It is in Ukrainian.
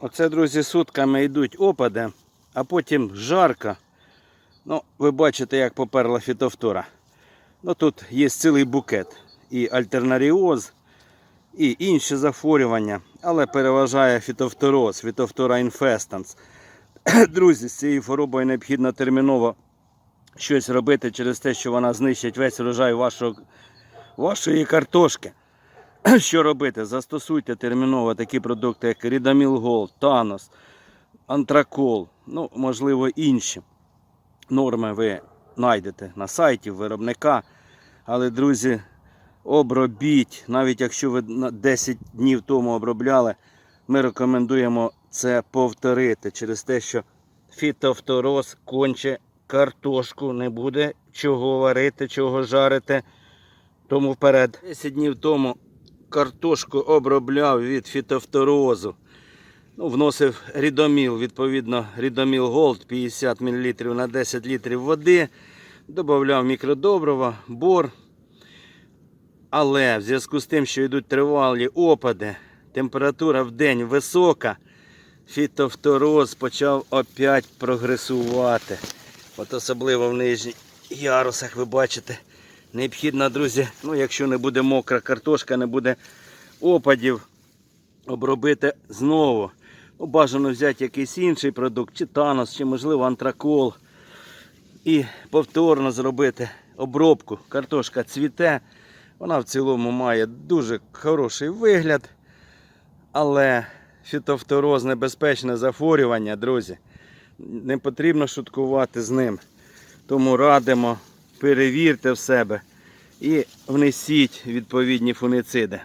Оце, друзі, сутками йдуть опади, а потім жарко. Ну, ви бачите, як поперла фітофтора. Ну, тут є цілий букет. І альтернаріоз, і інші захворювання, але переважає фітофтороз, фітофтора інфестанс. Друзі, з цією хворобою необхідно терміново щось робити через те, що вона знищить весь урожай вашого, вашої картошки. Що робити? Застосуйте терміново такі продукти, як Рідаміл Голд, Танос, Антракол, ну, можливо, інші норми ви знайдете на сайті виробника. Але, друзі, обробіть, навіть якщо ви 10 днів тому обробляли, ми рекомендуємо це повторити через те, що фітофтороз конче картошку, не буде чого варити, чого жарити. Тому вперед. 10 днів тому картошку обробляв від фітофторозу. Ну, вносив рідоміл, відповідно, рідоміл Голд 50 мл на 10 літрів води. Додавав мікродобрива, бор. Але в зв'язку з тим, що йдуть тривалі опади, температура в день висока, фітофтороз почав опять прогресувати. От особливо в нижніх ярусах ви бачите. Необхідно, друзі, ну якщо не буде мокра картошка, не буде опадів, обробити знову. Ну, бажано взяти якийсь інший продукт, чи танос, чи можливо антракол. І повторно зробити обробку. Картошка цвіте. Вона в цілому має дуже хороший вигляд. Але фітофтороз небезпечне захворювання, друзі. Не потрібно шуткувати з ним. Тому радимо, перевірте в себе і внесіть відповідні фунициди.